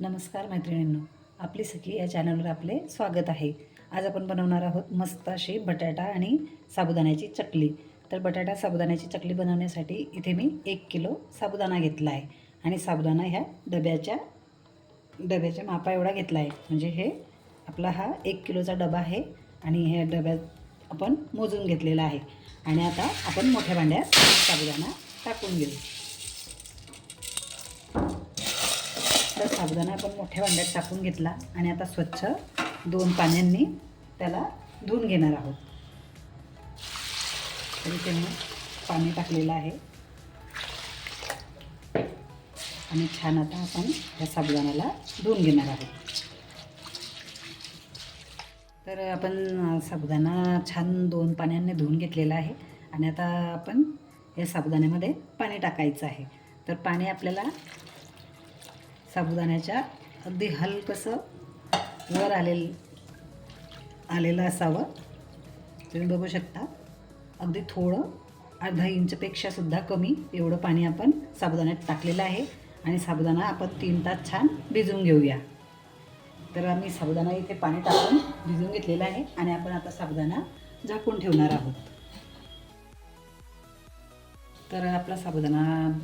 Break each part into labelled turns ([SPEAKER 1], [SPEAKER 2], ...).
[SPEAKER 1] नमस्कार मैत्रिणींनो आपली सखी या चॅनलवर आपले स्वागत आहे. आज आपण बनवणार आहोत मस्त अशी बटाटा आणि साबुदाण्याची चकली. तर बटाटा साबुदाण्याची चकली बनवण्यासाठी इथे मी एक किलो साबुदाणा घेतला आहे आणि साबुदाणा ह्या डब्याच्या डब्याच्या मापा एवढा घेतला आहे म्हणजे हे आपला हा एक किलोचा डबा आहे आणि ह्या डब्यात आपण मोजून घेतलेला आहे. आणि आता आपण मोठ्या भांड्यात साबुदाणा टाकून घेऊ. साबुदाणा आपण मोठ्या भांड्यात टाकून घेतला आणि आता स्वच्छ दोन पाण्यांनी त्याला धुवून घेणार आहोत. तरी त्यांनी पाणी टाकलेलं आहे. आणि छान आता आपण या साबुदाण्याला धुवून घेणार आहोत. तर आपण साबुदाणा छान दोन पाण्याने धुवून घेतलेला आहे आणि आता आपण या साबुदाण्यामध्ये पाणी टाकायचं आहे. तर पाणी आपल्याला साबुदाण्याच्या. अगदी हलकंसं वर आलेलं आलेलं असावं. तुम्ही बघू शकता. अगदी थोडं अर्धा इंचपेक्षासुद्धा कमी एवढं पाणी आपण साबुदाण्यात टाकलेलं आहे. आणि साबुदाणा आपण तीन तास छान भिजवून घेऊया. तर आम्ही साबुदाणा इथे पाणी टाकून भिजवून घेतलेलं आहे. आणि आपण आता साबुदाणा झाकून ठेवणार आहोत. तर आपला साबुदाणा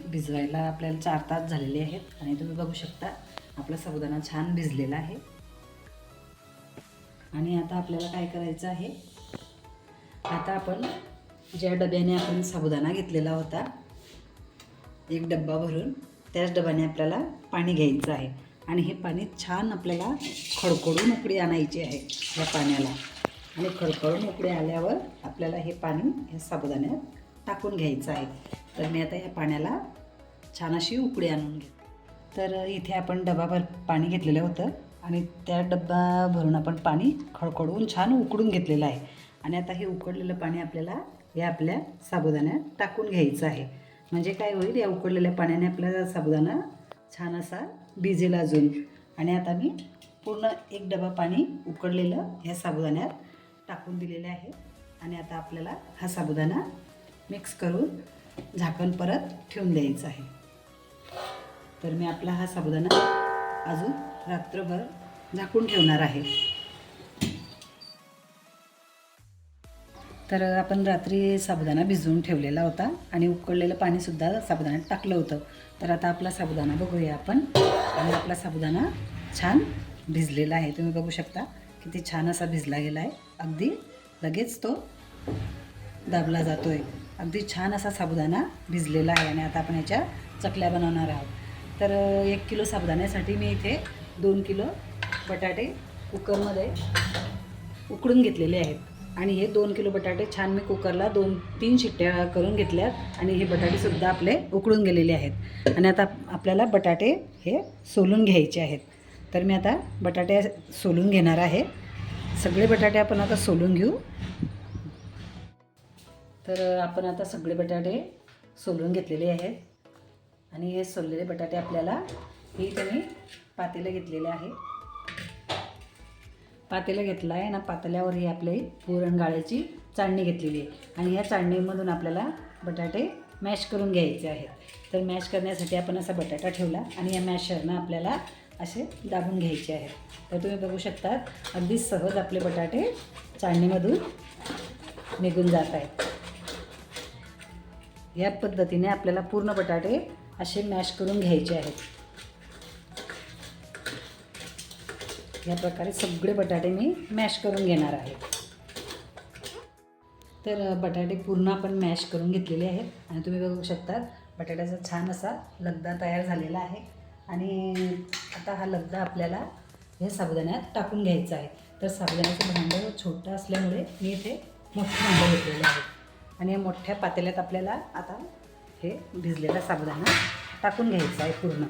[SPEAKER 1] भिजवायला आपल्याला चार तास झालेले आहेत आणि तुम्ही बघू शकता आपला साबुदाणा छान भिजलेला आहे. आणि आता आपल्याला काय करायचं आहे? आता आपण ज्या डब्याने आपण साबुदाणा घेतलेला होता एक डब्बा भरून त्याच डब्याने आपल्याला पाणी घ्यायचं आहे. आणि हे पाणी छान आपल्याला खडखडून उकडी आणायची आहे या पाण्याला. आणि खडखडून उकडी आल्यावर आपल्याला हे पाणी हे साबुदाण्यात टाकून घ्यायचं आहे. तर मी आता या पाण्याला छान अशी उकडी आणून घेते. तर इथे आपण डबाभर पाणी घेतलेलं होतं आणि त्या डब्बा भरून आपण पाणी खळखळून छान उकडून घेतलेलं आहे. आणि आता हे उकडलेलं पाणी आपल्याला या आपल्या साबुदाण्यात टाकून घ्यायचं आहे. म्हणजे काय होईल या उकडलेल्या पाण्याने आपला साबुदाणा छान असा भिजेल अजून. आणि आता मी पूर्ण एक डबा पाणी उकडलेलं ह्या साबुदाण्यात टाकून दिलेले आहे. आणि आता आपल्याला हा साबुदाणा मिक्स करून झाकण परत ठेवून द्यायचं आहे. तर मी आपला हा साबुदाणा अजून रात्रभर झाकून ठेवणार आहे. तर आपण रात्री साबुदाणा भिजवून ठेवलेला होता आणि उकळलेलं पाणीसुद्धा साबुदाण्यात टाकलं होतं. तर आता आपला साबुदाणा बघूया आपण. आणि आपला साबुदाणा छान भिजलेला आहे. तुम्ही बघू शकता किती छान असा भिजला गेला आहे. अगदी लगेच तो दाबला जातो आहे अगदी छान असा साबुदाणा भिजलेला आहे आणि आता आपण याच्या चकल्या बनवणार आहोत. तर एक किलो साबुदाण्यासाठी मी इथे दोन किलो बटाटे कुकरमध्ये उकडून घेतलेले आहेत. आणि हे दोन किलो बटाटे छान मी कुकरला दोन तीन शिट्ट्या करून घेतल्यात आणि हे बटाटेसुद्धा आपले उकडून गेलेले आहेत. आणि आता आपल्याला बटाटे हे सोलून घ्यायचे आहेत. तर मी आता बटाटे सोलून घेणार आहे. सगळे बटाटे आपण आता सोलून घेऊ. तर आपण आता सगळे बटाटे सोलून घेतलेले आहेत. आणि हे सोललेले बटाटे आपल्याला ही त्यांनी पातेलं घेतलेले आहे. पातेलं घेतलं आहे ना पातेल्यावर ही आपली पुरण गाळ्याची चाळणी घेतलेली आहे. आणि ह्या चाळणीमधून आपल्याला बटाटे मॅश करून घ्यायचे आहेत. तर मॅश करण्यासाठी आपण असा बटाटा ठेवला आणि या मॅशरनं आपल्याला असे दाबून घ्यायचे आहेत. तर तुम्ही बघू शकता अगदी सहज आपले बटाटे चाळणीमधून निघून जात आहेत. या पद्धतीने आपल्याला पूर्ण बटाटे असे मॅश करून घ्यायचे आहेत. या प्रकारे सगळे बटाटे मी मॅश करून घेणार आहे. तर बटाटे पूर्ण आपण मॅश करून घेतलेले आहेत. आणि तुम्ही बघू शकता बटाट्याचा छान असा लगदा तयार झालेला आहे. आणि आता हा लगदा आपल्याला हे साबुदाण्यात टाकून घ्यायचा आहे. तर साबुदाण्याचं भांडं छोटं असल्यामुळे मी इथे मोठं भांडं घेतलेलं आहे. आणि या मोठ्या पातेल्यात आपल्याला आता हे भिजलेला साबुदाणा टाकून घ्यायचा आहे पूर्ण.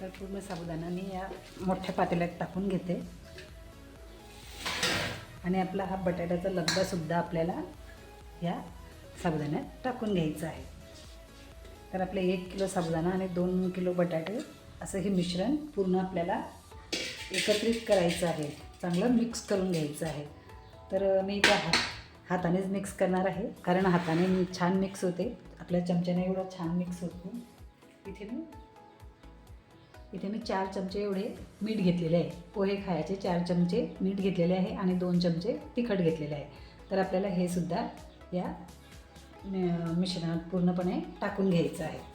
[SPEAKER 1] तर पूर्ण साबुदाणा मी या मोठ्या पातेल्यात टाकून घेते. आणि आपला हा बटाट्याचा लगदासुद्धा आपल्याला या साबुदाण्यात टाकून घ्यायचा आहे. तर आपले एक किलो साबुदाणा आणि दोन किलो बटाटे असं हे मिश्रण पूर्ण आपल्याला एकत्रित करायचं आहे. चांगलं मिक्स करून घ्यायचं आहे. तर मी त्या हात हातानेच मिक्स करणार आहे. कारण हाताने मी छान मिक्स होते. आपल्या चमच्याने एवढं छान मिक्स होतो इथे मी इथे मी चार चमचे एवढे मीठ घेतलेले आहे. पोहे खायचे चार चमचे मीठ घेतलेले आहे आणि दोन चमचे तिखट घेतलेले आहे. तर आपल्याला हे सुद्धा या म- मिश्रणात पूर्णपणे टाकून घ्यायचं आहे.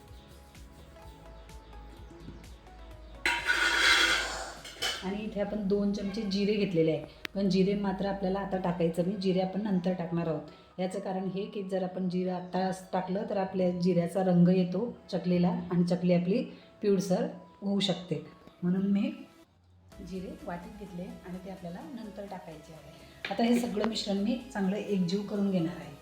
[SPEAKER 1] आणि इथे आपण दोन चमचे जिरे घेतलेले आहे. पण जिरे मात्र आपल्याला आता टाकायचं नाही. जिरे आपण नंतर टाकणार आहोत. याचं कारण हे की जर आपण जिरं आत्ता टाकलं तर आपल्या जिऱ्याचा रंग येतो चकलीला आणि चकली आपली पिवळसर होऊ शकते. म्हणून मी जिरे वाटीत घेतले आणि ते आपल्याला नंतर टाकायचे आहे. आता हे सगळं मिश्रण मी चांगलं एकजीव करून घेणार आहे.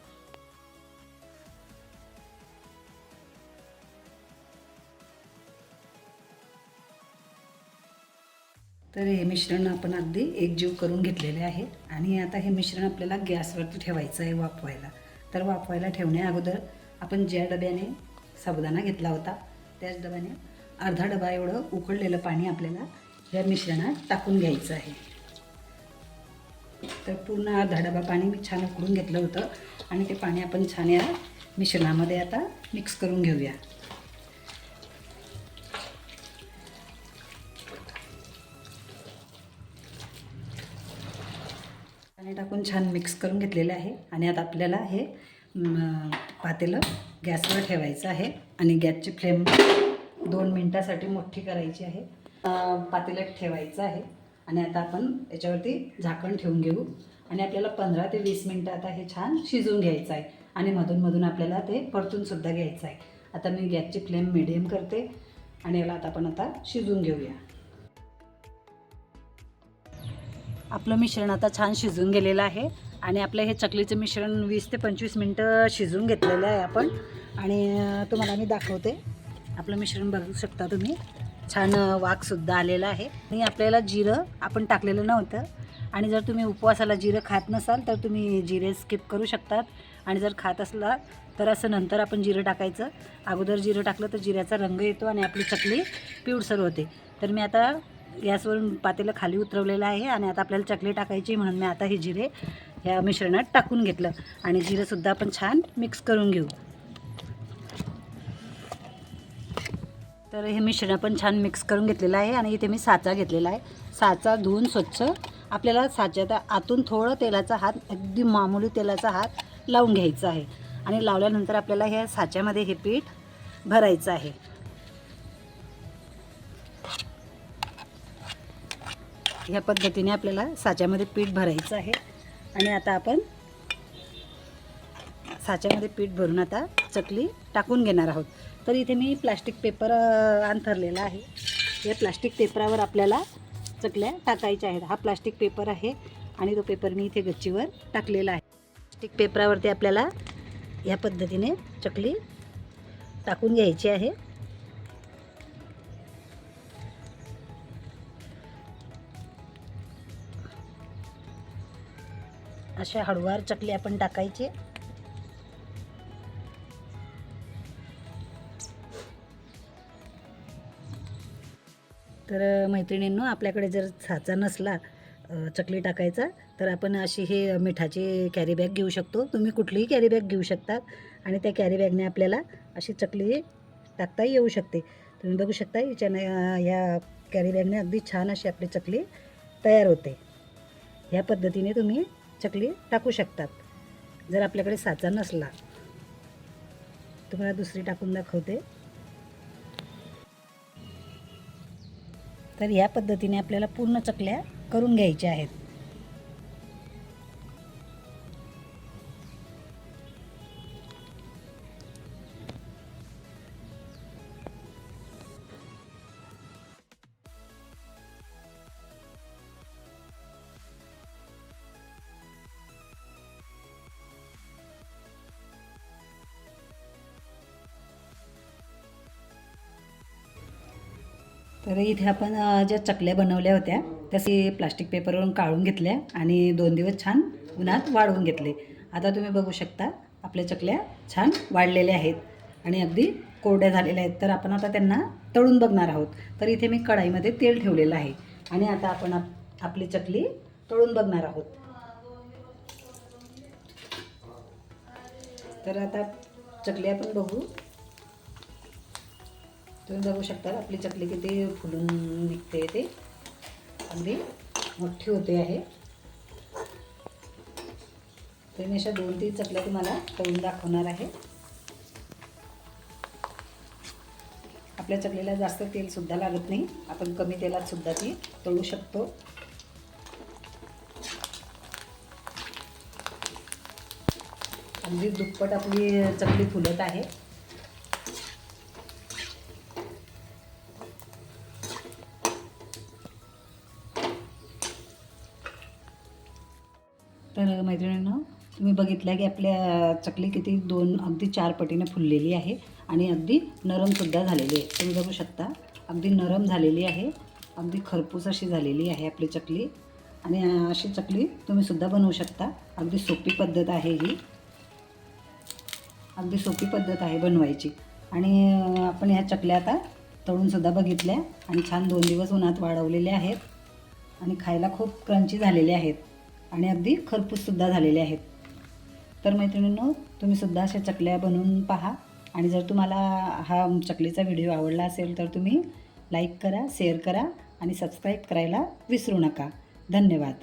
[SPEAKER 1] तर हे मिश्रण आपण अगदी एकजीव करून घेतलेले आहे. आणि आता हे मिश्रण आपल्याला गॅसवरती ठेवायचं आहे वाफवायला. तर वाफवायला ठेवण्या अगोदर आपण ज्या डब्याने साबुदाणा घेतला होता त्याच डब्याने अर्धा डबा एवढं उकळलेलं पाणी आपल्याला या मिश्रणात टाकून घ्यायचं आहे. तर पूर्ण अर्धा डबा पाणी मी छान उकळून घेतलं होतं. आणि ते पाणी आपण छान या मिश्रणामध्ये आता मिक्स करून घेऊया. पाणी टाकून छान मिक्स करून घेतलेलं आहे. आणि आता आपल्याला हे पातेलं गॅसवर ठेवायचं आहे. आणि गॅसची फ्लेम दोन मिनटासाठी मोठी करायची आहे. पातेल्यात ठेवायचं आहे. आणि आता आपण याच्यावरती झाकण ठेवून घेऊ. आणि आपल्याला पंधरा ते वीस मिनटं आता हे छान शिजून घ्यायचं आहे. आणि मधून मधून आपल्याला ते परतूनसुद्धा घ्यायचं आहे. आता मी गॅसची फ्लेम मिडियम करते. आणि याला आता आपण आता शिजून घेऊया. आपलं मिश्रण आता छान शिजून गेलेलं आहे. आणि आपलं हे चकलीचं मिश्रण वीस ते पंचवीस मिनटं शिजवून घेतलेलं आहे आपण. आणि तुम्हाला मी दाखवते. आपलं मिश्रण बघू शकता तुम्ही. छान वाघसुद्धा वाकसुद्धा आलेला आहे. आणि आपल्याला जिरं आपण टाकलेलं नव्हतं. आणि जर तुम्ही उपवासाला जिरं खात नसाल तर तुम्ही जिरे स्किप करू शकतात. आणि जर खात असला तर असं नंतर आपण जिरं टाकायचं. अगोदर जिरं टाकलं तर जिऱ्याचा रंग येतो आणि आपली चकली पिवळसर होते. तर मी आता गॅसवरून पातेलं खाली उतरवलेलं आहे आणि आता आपल्याला चकली टाकायची म्हणून मी आता हे जिरे ह्या मिश्रणात टाकून घेतलं. आणि जिरंसुद्धा आपण छान मिक्स करून घेऊ. तर हे मिश्रण आपण छान मिक्स करून घेतलेलं आहे आणि इथे मी साचा घेतलेला आहे. साचा धुवून स्वच्छ आपल्याला साच्यात आतून थोडं तेलाचा हात अगदी मामूली तेलाचा हात लावून घ्यायचा आहे. आणि लावल्यानंतर आपल्याला ह्या साच्यामध्ये हे पीठ भरायचं आहे. ह्या पद्धतीने आपल्याला साच्यामध्ये पीठ भरायचं आहे. आणि आता आपण साच्यामध्ये पीठ भरून आता चकली टाकून घेणार आहोत. तर इथे मी प्लास्टिक पेपर अंथरलेला आहे. या प्लास्टिक पेपरावर आपल्याला चकल्या टाकायच्या आहेत. हा प्लास्टिक पेपर आहे आणि तो पेपर मी इथे गच्चीवर टाकलेला आहे. प्लास्टिक पेपरावरती आपल्याला या पद्धतीने चकली टाकून घ्यायची आहे. अशा हळूवार चकली आपण टाकायची. तर मैत्रिणींनो आपल्याकडे जर साचा नसला चकली टाकायचा तर आपण अशी हे मिठाची कॅरी बॅग घेऊ शकतो. तुम्ही कुठलीही कॅरी बॅग घेऊ शकतात आणि त्या कॅरी बॅगने आपल्याला अशी चकली टाकता येऊ शकते. तुम्ही बघू शकता याच्याने ह्या या कॅरी बॅगने अगदी छान अशी आपली चकली तयार होते. ह्या पद्धतीने तुम्ही चकली टाकू शकतात. जर आपल्याकडे साचा नसला तुम्हाला दुसरी टाकून दाखवते. तर ह्या पद्धतीने आपल्याला पूर्ण चकल्या करून घ्यायच्या आहेत. तर इथे आपण ज्या चकल्या बनवल्या होत्या त्या प्लास्टिक पेपरवरून काढून घेतल्या आणि दोन दिवस छान उन्हात वाढवून घेतले. आता तुम्ही बघू शकता आपल्या चकल्या छान वाढलेल्या आहेत आणि अगदी कोरड्या झालेल्या आहेत. तर आपण आता त्यांना तळून बघणार आहोत. तर इथे मी कढाईमध्ये तेल ठेवलेलं आहे आणि आता आपण आप- आपली चकली तळून बघणार आहोत. तर आता चकली आपण बघू. तुम्ही बघू शकता आपली चकली किती फुलून निघते ते. अगदी मोठी होते आहे. तर मी अशा दोन तीन चकल्या तुम्हाला तळून दाखवणार आहे. आपल्या चकलीला जास्त तेलसुद्धा लागत नाही. आपण कमी तेलात सुद्धा ती तळू शकतो. अगदी दुप्पट आपली चकली फुलत आहे. तर मैत्रिणींना तुम्ही बघितलं की आपल्या चकली किती दोन अगदी चार पटीने फुललेली आहे आणि अगदी नरमसुद्धा झालेली आहे. तुम्ही बघू शकता अगदी नरम झालेली आहे अगदी खरपूस अशी झालेली आहे आपली चकली. आणि अशी चकली तुम्ही सुद्धा बनवू शकता. अगदी सोपी पद्धत आहे ही. अगदी सोपी पद्धत आहे बनवायची. आणि आपण ह्या चकल्या आता तळूनसुद्धा बघितल्या आणि छान दोन दिवस उन्हात वाढवलेल्या आहेत आणि खायला खूप क्रंची झालेले आहेत. आणि अगदी खरपूससुद्धा झालेले आहेत. तर मैत्रिणींनो तुम्हीसुद्धा अशा चकल्या बनवून पहा. आणि जर तुम्हाला हा चकलीचा व्हिडिओ आवडला असेल तर तुम्ही लाईक करा शेअर करा आणि सबस्क्राईब करायला विसरू नका. धन्यवाद.